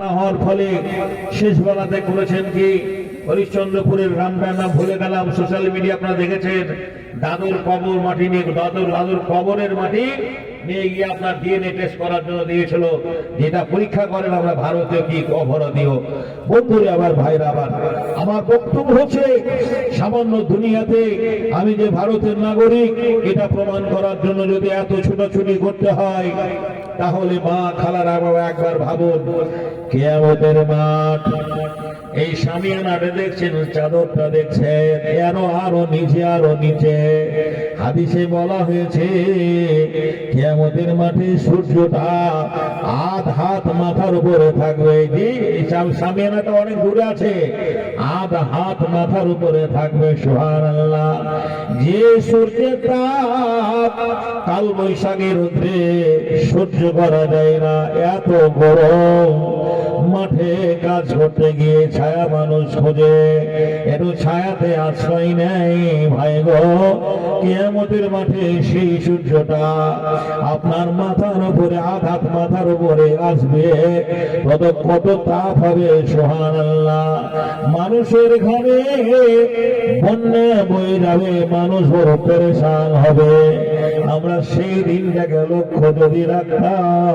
না হওয়ার ফলে শেষ বেলাতে করেছেন কি? হরিশ্চন্দ্রপুরের রামটা নাম ভুলে গেলাম সোশ্যাল মিডিয়া আপনারা দেখেছেন। দাদুর কবর মাটি নিয়ে, দাদুর দাদুর কবরের মাটি নিয়ে গিয়ে আপনার ডিএনএ টেস্ট করার জন্য দিয়েছিল। যেটা পরীক্ষা করেন আমরা ভারতীয় কি অভারতীয় বন্ধুরে আবার ভাইরা আবার আমার বক্তব্য হচ্ছে, সামান্য দুনিয়াতে আমি যে ভারতের নাগরিক, এটা প্রমাণ করার জন্য যদি এত ছুটাছুটি করতে হয়, তাহলে মা খালারা বাবা একবার ভাবুন, কেয়ামতের মাঠ এই সামিয়ানাটা দেখছেন, চাদরটা দেখছেন আরও আরও নিচে আরও নিচে। হাদিসে বলা হয়েছে, কেয়ামতের মাঠে সূর্যটা আধ হাত মাথার উপরে থাকবে। এই সামিয়ানাটা অনেক দূরে আছে। আধ হাত মাথার উপরে থাকবে সোহান আল্লাহ যে সূর্যের তাপ কাল বৈশাখী রোদ্রে সহ্য করা যায় না, এত গরম। মাঠে কাজ করতে গিয়ে ছায়া মানুষ খোঁজে। একটু ছায়াতে আশ্রয় নেয়, ভাই গো, কেয়ামতের মাঠে সেই সূর্যটা আপনার মাথার উপরে, আঘাত মাথার উপরে আসবে। কত কত তাপ হবে সোহান আল্লাহ মানুষের ঘরে বন্যা বয়ে যাবে, মানুষ বড় পেরেশান হবে। আমরা সেই দিনটাকে লক্ষ্য যদি রাখতাম,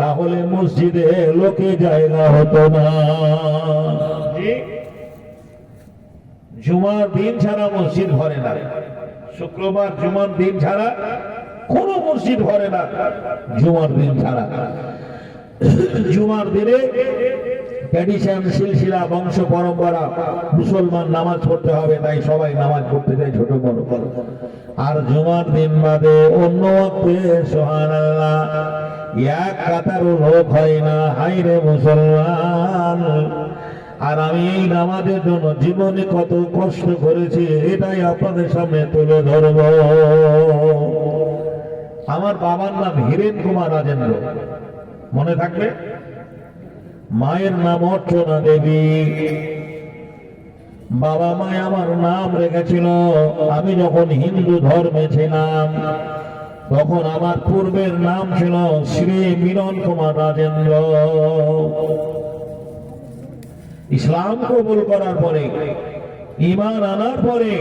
তাহলে মসজিদে লোকে জায়গা হতো না জুমার দিন ছাড়া মসজিদ ভরে না। শুক্রবার জুমার দিন ছাড়া কোন মসজিদ ভরে না। জুমার দিন ছাড়া। জুমার দিনে ট্র্যাডিশন সিলসিলা বংশ, পরম্পরা, মুসলমান নামাজ পড়তে হবে, তাই সবাই নামাজ পড়তে যায় ছোট বড়। আর জুমার দিন বাদে অন্য ওয়াক্তে সোহান আল্লাহ এক কাতারও লোক হয় না হাইরে মুসলমান। আর আমি এই নামাজের জন্য জীবনে কত কষ্ট করেছি, এটাই আপনাদের সামনে তুলে ধরব। আমার বাবার নাম হীরেন কুমার রাজেন্দ্র। মনে থাকবে মায়ের নাম অর্চনা দেবী। বাবা মায় আমার নাম রেখেছিল, আমি যখন হিন্দু ধর্মে ছিলাম, তখন আমার পূর্বের নাম ছিল শ্রী মিলন কুমার রাজেন্দ্র। ইসলাম কবুল করার পরে ইমান আনার পরে,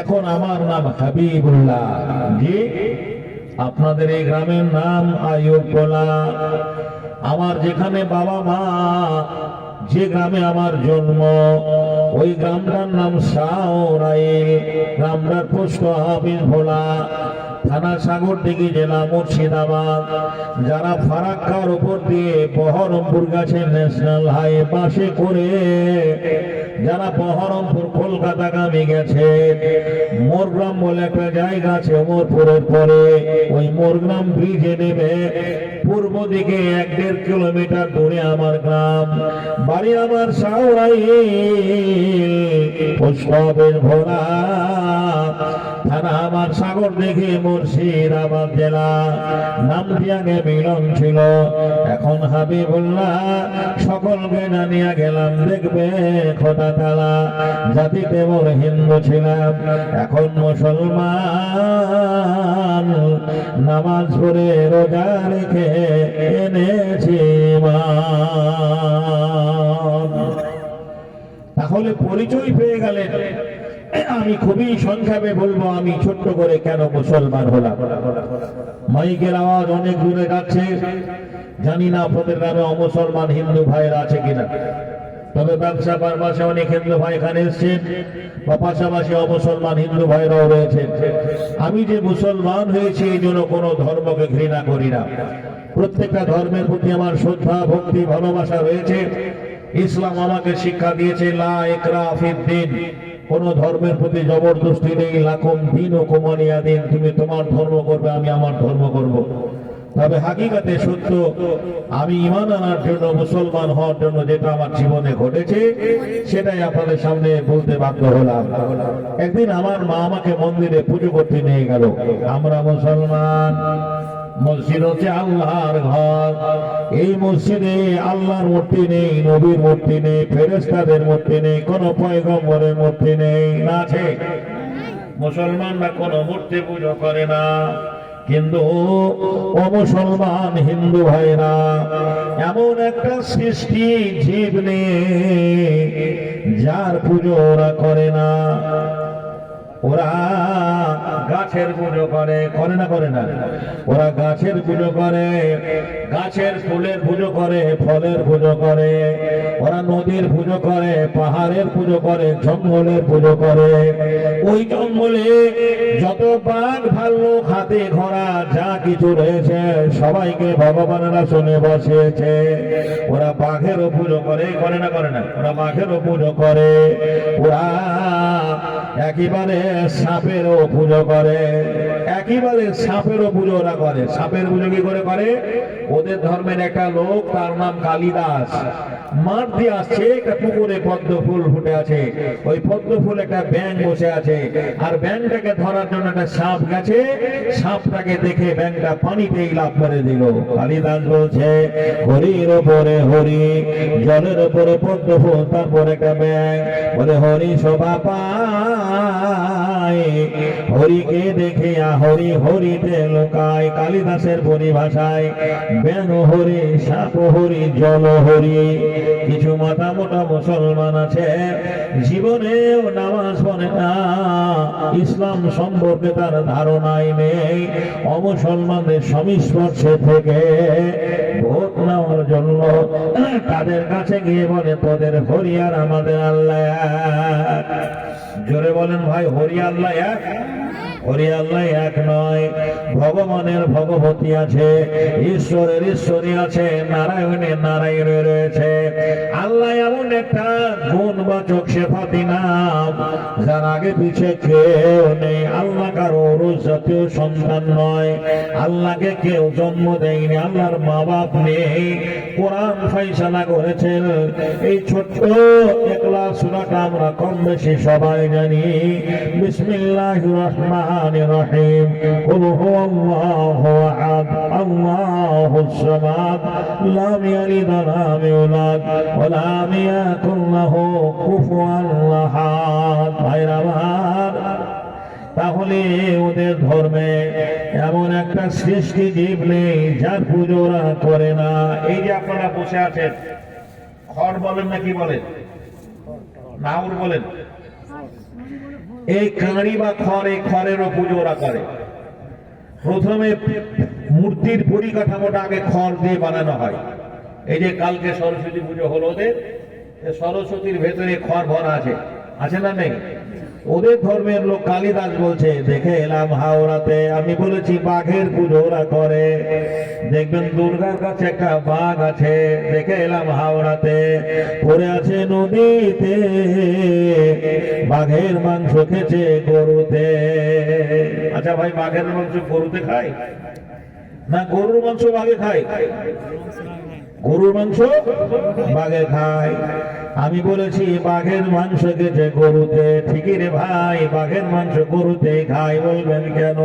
এখন আমার নাম হাবিবুল্লাহ। জি, আপনাদের এই গ্রামের নাম আয়ুবলা আমার যেখানে বাবা মা, যে গ্রামে আমার জন্ম, ওই গ্রামটার নাম সাওরাইল গ্রামটার পোস্ট হাফিজ ভোলা, থানা সাগর থেকে জেলা মুর্শিদাবাদ। যারা ফারাক্কার উপর দিয়ে বহরমপুর গাছের ন্যাশনাল হাই পাশে করে যারা বহরমপুর, কলকাতা কলকাতাগামী গেছে, মোরগ্রাম বলে একটা জায়গা আছে অমরপুরের পরে, ওই মোরগ্রাম ব্রিজে নেবে পূর্ব দিকে এক দেড় কিলোমিটার দূরে আমার গ্রাম, বাড়ি আমার সাউরাই পুষ্পের ভোলা থানা আমার সাগর দেখে মুর্শিদাবাদ জেলা। নাম দিয়াগে মিলন ছিল। এখন হাবিবুল্লাহ সকলকে জানিয়া গেলাম। দেখবে খোদা তালা জাতিতে মোর হিন্দু ছিলাম। এখন মুসলমান নামাজ পড়ে রোজা রেখে এনেছি ইমান। তাহলে পরিচয় পেয়ে গেলেন। আমি খুবই সংক্ষেপে বলব, আমি ছোট্ট করে কেন মুসলমান হলাম? মাইকের আওয়াজ অনেক দূরে যাচ্ছে। জানি না আপনাদের গ্রামে অমুসলমান হিন্দু ভাইয়েরা আছে কিনা। তবে ব্যবসা পারপাশে অনেক হিন্দু ভাই এখানে এসছেন, বা পাশাপাশি অমুসলমান হিন্দু ভাইরাও রয়েছেন। আমি যে মুসলমান হয়েছি, এই জন্য কোনো ধর্মকে ঘৃণা করি না। প্রত্যেকটা ধর্মের প্রতি আমার শ্রদ্ধা, ভক্তি, ভালোবাসা রয়েছে। ইসলাম আমাকে শিক্ষা দিয়েছে, লা ইকরা ফিদ্দিন কোন ধর্মের প্রতি জবরদস্তি নেই লাকুম দিন ও কুমারিয়া দিন, তুমি তোমার ধর্ম করবে, আমি আমার ধর্ম করব। তবে হাকিকাতে সত্য, আমি ইমান আনার জন্য, মুসলমান হওয়ার জন্য যেটা আমার জীবনে ঘটেছে, সেটাই আপনাদের সামনে বলতে বাধ্য হলাম। একদিন আমার মা আমাকে মন্দিরে পুজো করতে নিয়ে গেল। আমরা মুসলমান। মসজিদ হচ্ছে আল্লাহর ঘর। এই মসজিদে আল্লাহর মূর্তি নেই, নবীর মূর্তি নেই ফেরেস্তাদের মূর্তি নেই, কোন পয়গম্বরের মূর্তি নেই, না আছে। মুসলমানরা কোনো মূর্তি পুজো করে না। কিন্তু মুসলমান হিন্দু ভাইরা, এমন একটা সৃষ্টি জীব নেই যার পুজো ওরা করে না। ওরা গাছের পুজো করে করে না করে না। ওরা গাছের পুজো করে, গাছের ফুলের পুজো করে, ফলের পুজো করে। ওরা নদীর পুজো করে, পাহাড়ের পুজো করে, জঙ্গলের পুজো করে। ওই জঙ্গলে যত বাঘ ভাল্লুক, হাতে ঘোড়া, যা কিছু রয়েছে, সবাইকে ভগবানেরা শুনে বসেছে ওরা বাঘেরও পুজো করে করে না করে না, ওরা বাঘেরও পুজো করে। ওরা একেবারে সাপেরও পুজো করে। একেবারে সাপেরও পুজো ওরা করে। সাপের পুজো কি করে করে? ওদের ধর্মের একটা লোক, তার নাম কালিদাস। মাঠ দিয়ে আসছে, একটা পুকুরে পদ্ম ফুল ফুটে আছে। ওই পদ্ম ফুল একটা ব্যাং বসে আছে। আর ব্যাংটাকে ধরার জন্য একটা সাপ গেছে। সাপটাকে দেখে ব্যাংটা পানিতেই লাভ করে দিল। কালিদাস বলছে, হরির ওপরে হরি, জলের ওপরে পদ্ম ফুল, তারপর একটা ব্যাং বলে, হরি শোভা হরিকে দেখে হরি হরিতে লোকায়, কালিদাসের পরিভাষায় ব্যাং হরি, সাপ হরি জল হরি। কিছু মাথা মোটা মুসলমান আছে, জীবনেও নামাজ পড়ে না। ইসলাম সম্পর্কে তার ধারণাই নেই। অমুসলমানদের সংস্পর্শে থেকে ভোট নেওয়ার জন্য তাদের কাছে গিয়ে বলে, তোদের হরিয়ার আমাদের আল্লাহ। জোরে বলেন, ভাই হরিয়ার আল্লাহ এক হরি আল্লাহ এক নয়। ভগবানের ভগবতী আছে, ঈশ্বরের ঈশ্বরী আছে নারায়ণের নারায়ণ রয়েছে। আল্লাহ এমন একটা গুণ বা গুণবাচক শেফাতি নাম, যার আগে পিছে কেউ নেই। আল্লাহ কারও জাতীয় সন্তান নয়। আল্লাহকে কেউ জন্ম দেয়নি, আল্লাহর মা বাপ নেই। কোরআন ফাইসালা করেছেন। এই ছোট্ট একলা সুরাটা আমরা কম বেশি সবাই জানি। বিসমিল্লাহ রহমান রহিম قل هو الله احد الله الصمد لم يلد ولم يولد ولم يكن له كفوا احد ভাইরা আমার তাহলে ওদের ধর্মে এমন একটা সৃষ্টি জীব নেই যার পুজো ওরা করে না এই যে আপনারা বসে আছেন খড় বলেন না কি বলেন নাউর বলেন এই কাঁড়ি বা খড় এই খড়েরও পুজো ওরা করে। প্রথমে মূর্তির পরিকাঠামোটা আগে খড় দিয়ে বানানো হয়। এই যে কালকে সরস্বতী পুজো হলো ওদের সরস্বতীর ভেতরে খড় ভরা আছে। আছে না নেই? ওদের ধর্মের লোক কালিদাস বলছে, দেখে এলাম হাওড়াতে, আমি বলেছি বাঘের পুজো করে। দেখবেন দুর্গার কাছে একটা বাঘ আছে, দেখে এলাম হাওড়াতে। পড়ে আছে নদীতে, বাঘের মাংস খেছে গরুতে। আচ্ছা ভাই, বাঘের মাংস গরুতে খায়? না, গরুর মাংস বাঘে খায়? গরুর মাংস বাঘে খায় আমি বলেছি, বাঘের মাংস গেছে গরুতে। ঠিকই রে ভাই, বাঘের মাংস গরুতে খায়, বলবেন কেন?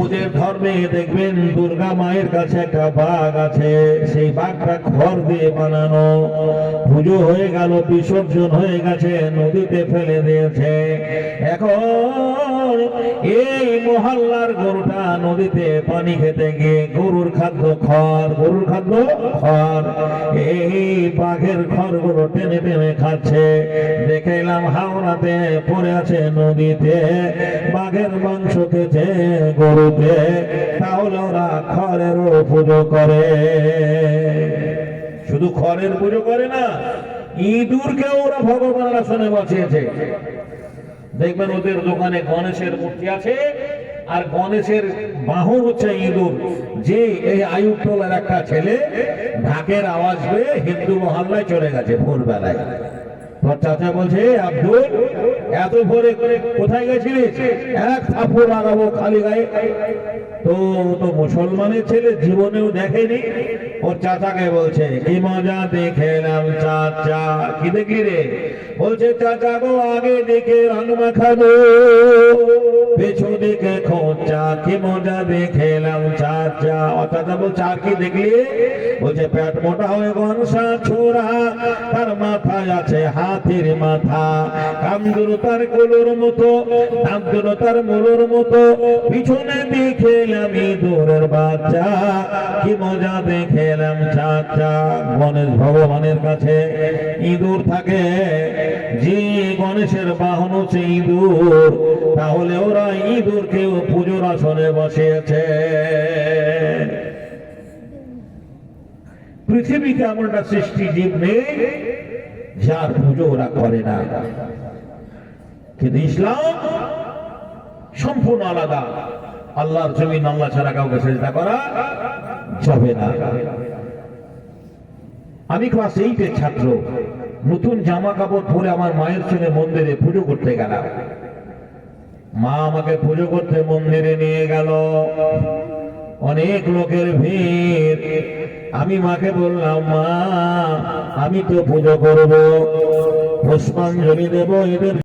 ওদের ধর্মে দেখবেন দুর্গা মায়ের কাছে একটা বাঘ আছে, সেই বাঘটা খড় দিয়ে বানানো। পুজো হয়ে গেল, বিসর্জন হয়ে গেছে, নদীতে ফেলে দিয়েছে। এখন এই মহল্লার গরুটা নদীতে পানি খেতে গিয়ে গরুর খাদ্য খড়, গরুর খাদ্য খড়। এই বাঘের খড়গুলো টেনে টেনে খাচ্ছে। দেখে এলাম হাওড়াতে পড়ে আছে নদীতে, বাঘের মাংস খেছে গরুতে তাহলে ওরা খড়েরও পুজো করে। শুধু খড়ের পুজো করে না ইঁদুরকে ওরা ভগবান আসনে বাঁচিয়েছে। দেখবেন ওদের দোকানে গণেশের মূর্তি আছে, আর গণেশের বাহন হচ্ছে ইঁদুর। যে এই আয়ুবটোলার একটা ছেলে ঢাকের আওয়াজ পেয়ে হিন্দু মহল্লায় চলে গেছে ভোরবেলায়। তোর চাচা বলছে আব্দুল এত ভোরে কোথায় গেছিলে? এক থাপড় লাগাবো খালি গায়ে। তো তো মুসলমানের ছেলে জীবনেও দেখেনি। ওর চাচাকে বলছে, কি মজা দেখেলাম চাচা। কি দেখলি রে? বলছে, চাচা গো, আগে দেখে রং মাখানো খোঁচা কি মজা চাচা অর্থাৎ দেখলি? বলছে মোটা হয়ে গনসা ছোড়া, তার মাথায় আছে হাতির মাথা। তার মতো তার মতো। পিছনে দেখেলাম বাচ্চা, কি মজা দেখেলাম চাচা গণেশ ভগবানের কাছে ইঁদুর থাকে, যে গণেশের বাহন হচ্ছে ইঁদুর, তাহলে ওরা ইঁদুরকেও পুজোর আসনে বসিয়েছে। পৃথিবীতে এমন একটা সৃষ্টি জীব নেই, যার পুজো ওরা করে না। কিন্তু ইসলাম সম্পূর্ণ আলাদা। আল্লাহর জমিন আল্লাহ ছাড়া কাউকে চেষ্টা করা যাবে না। আমি ক্লাস এইটের ছাত্র, নতুন জামা কাপড় পরে আমার মায়ের সঙ্গে মন্দিরে পুজো করতে গেলাম। মা আমাকে পুজো করতে মন্দিরে নিয়ে গেল। অনেক লোকের ভিড়। আমি মাকে বললাম, মা, আমি তো পুজো করব। পুষ্পাঞ্জলি দেব এদের